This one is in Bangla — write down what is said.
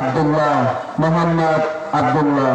আব্দুল্লাহ মোহাম্মদ আব্দুল্লাহ।